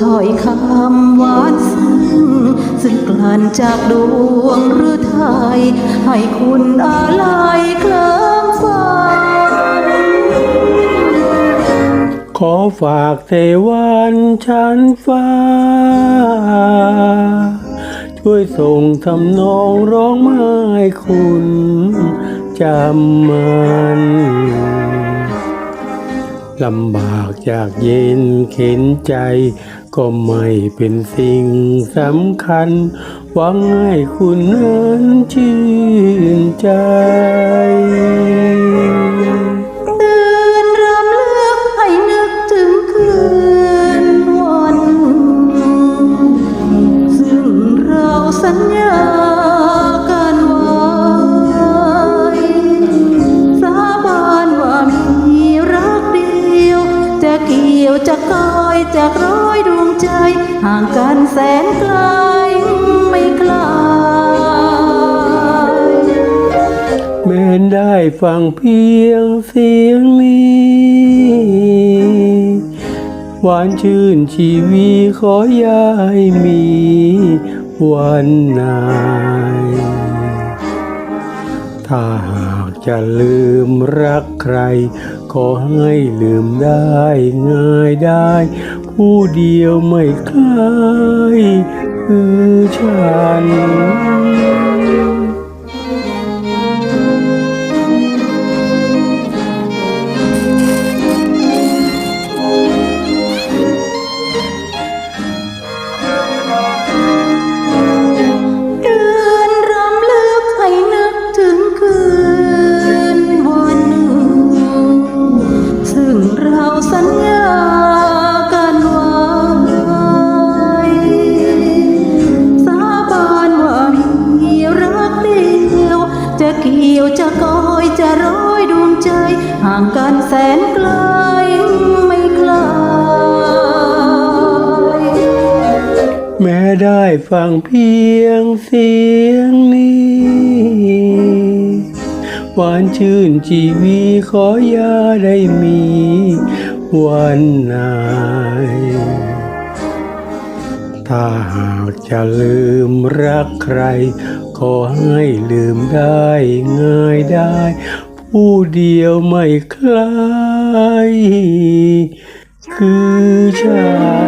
ถ้อยคำหวานซึ้งซึ่งกลั่นจากดวงหรือไทย ให้คุณอาลัยเคลิ้มฝันขอฝากเทวันชั้นฟ้า ช่วยส่งทำนองร้องไห้คุณจำมัน ลำบากจากเย็นเข็นใจ ก็ไม่เป็นสิ่งสำคัญ หวังให้คุณนั้นชื่นใจ จากร้อยดวงใจ ห่างกันแสนไกลไม่ไกลแม้ได้ฟังเพียงเสียงนี้หวานชื่นชีวีขออย่าให้มีวันนายถ้าหากจะลืมรักใคร ขอให้ลืมได้ง่ายได้ ผู้เดียวไม่คล้ายคือฉัน ห่างกันแสนไกลไม่ไกลแม้ได้ฟังเพียงเสียงนี้ หวานชื่นชีวีขออย่าได้มีวันนายถ้าหากจะลืมรักใคร ขอให้ลืมได้ง่ายได้ ผู้เดียวไม่คล้าย คือฉัน